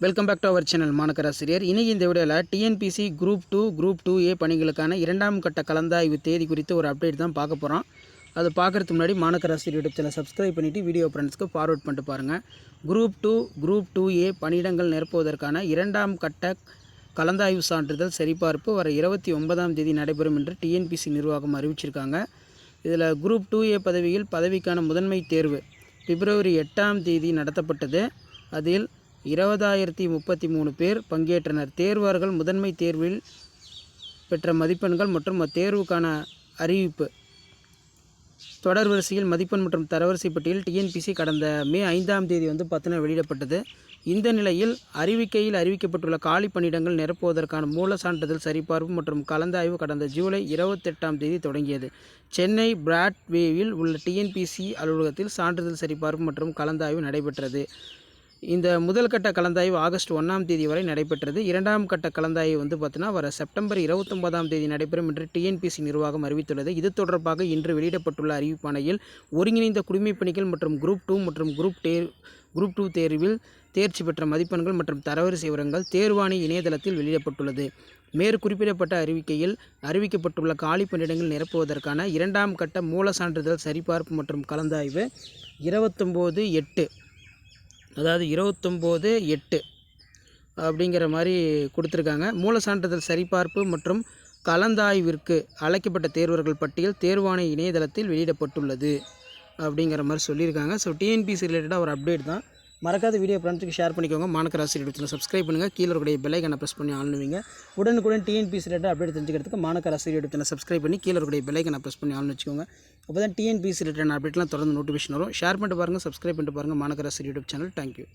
Welcome back to our channel Manakkarasiriyar இன்றைக்கி இந்த வீடியோவில் TNPSC group two group two A பணிகளுக்கான இரண்டாம் கட்ட கலந்தாய்வு தேதி குறித்து ஒரு அப்டேட் தான் பார்க்க போகிறோம் அது பார்க்குறதுக்கு முன்னாடி மாணக்கராசிரியர் யூடியூப் சேனல் சப்ஸ்கிரைப் பண்ணிவிட்டு வீடியோ ஃப்ரெண்ட்ஸ்க்கு ஃபார்வர்ட் பண்ணிட்டு பாருங்கள் group two group two A பணியிடங்கள் நிரப்புவதற்கான இரண்டாம் கட்ட கலந்தாய்வு சான்றிதழ் சரிபார்ப்பு வர இருபத்தி ஒன்பதாம் தேதி நடைபெறும் என்று டிஎன்பிசி நிர்வாகம் அறிவிச்சிருக்காங்க. இதில் குரூப் டூ ஏ பதவியில் பதவிக்கான முதன்மை தேர்வு பிப்ரவரி எட்டாம் தேதி நடத்தப்பட்டது. அதில் இருபதாயிரத்தி முப்பத்தி மூணு பேர் பங்கேற்றனர். தேர்வர்கள் முதன்மை தேர்வில் பெற்ற மதிப்பெண்கள் மற்றும் அத்தேர்வுக்கான அறிவிப்பு. தொடர் வரிசையில் மதிப்பெண் மற்றும் தரவரிசை பட்டியல் டிஎன்பிசி கடந்த மே ஐந்தாம் தேதி வந்து பார்த்தீங்கன்னா வெளியிடப்பட்டது. இந்த நிலையில் அறிவிக்கையில் அறிவிக்கப்பட்டுள்ள காலி பணியிடங்கள் நிரப்புவதற்கான மூல சான்றிதழ் சரிபார்ப்பு மற்றும் கலந்தாய்வு கடந்த ஜூலை இருபத்தெட்டாம் தேதி தொடங்கியது. சென்னை பிராட்வேவில் உள்ள டிஎன்பிசி அலுவலகத்தில் சான்றிதழ் சரிபார்ப்பு மற்றும் கலந்தாய்வு நடைபெற்றது. இந்த முதல் கட்ட கலந்தாய்வு ஆகஸ்ட் ஒன்றாம் தேதி வரை நடைபெற்றது. இரண்டாம் கட்ட கலந்தாய்வு வந்து பார்த்தீங்கன்னா வர செப்டம்பர் இருபத்தொன்பதாம் தேதி நடைபெறும் என்று டிஎன்பிசி நிர்வாகம் அறிவித்துள்ளது. இது தொடர்பாக இன்று வெளியிடப்பட்டுள்ள அறிவிப்பாணையில் ஒருங்கிணைந்த குடிமைப் பணிகள் மற்றும் குரூப் டூ மற்றும் குரூப் டேர் குரூப் டூ தேர்வில் தேர்ச்சி பெற்ற மதிப்பெண்கள் மற்றும் தரவரிசை விவரங்கள் தேர்வாணி இணையதளத்தில் வெளியிடப்பட்டுள்ளது. மேற்குறிப்பிடப்பட்ட அறிவிக்கையில் அறிவிக்கப்பட்டுள்ள காலி பணியிடங்கள் நிரப்புவதற்கான இரண்டாம் கட்ட மூல சான்றிதழ் சரிபார்ப்பு மற்றும் கலந்தாய்வு இருபத்தொம்போது எட்டு அதாவது இருபத்தொம்போது எட்டு அப்படிங்கிற மாதிரி கொடுத்துருக்காங்க. மூல சான்றிதழ் சரிபார்ப்பு மற்றும் கலந்தாய்விற்கு அழைக்கப்பட்ட தேர்வர்கள் பட்டியல் தேர்வாணைய இணையதளத்தில் வெளியிடப்பட்டுள்ளது அப்படிங்கிற மாதிரி சொல்லியிருக்காங்க. ஸோ டிஎன்பிசி ரிலேட்டடாக ஒரு அப்டேட் தான். மறக்காத வீடியோ ஃப்ரெண்ட்ஸுக்கு ஷேர் பண்ணிக்கோங்க. மாணக்கராசி இடத்துல சப்ஸ்கிரைப் பண்ணுங்கள் கீழே இருக்கக்கூடிய பெல்லைக்கனை ப்ரெஸ் பண்ணி ஆளுவீங்க உடனுக்குடன் டிஎன்பிசி ரிலேட்டட் அப்டேட் தெரிஞ்சுக்கிறதுக்கு மாநகராசி யூடியூப் சேனல் சப்ஸ்கிரைப் பண்ணி கீழே இருக்கக்கூடிய பெல்லைக்கனை ப்ரெஸ் பண்ணி ஆளுன்னு வச்சுக்கோங்க. அப்போ தான் டிஎன்பிசி ரிலேட்டட் அப்டேட்லாம் தொடர்ந்து நோட்டிஃபிகேஷன் வரும். ஷேர் பண்ணிட்டு பாருங்கள் சப்ஸ்கிரைப் பண்ணிட்டு பாருங்கள் மாணக்கராசி யூடியூப் சேனல் தேங்க்யூ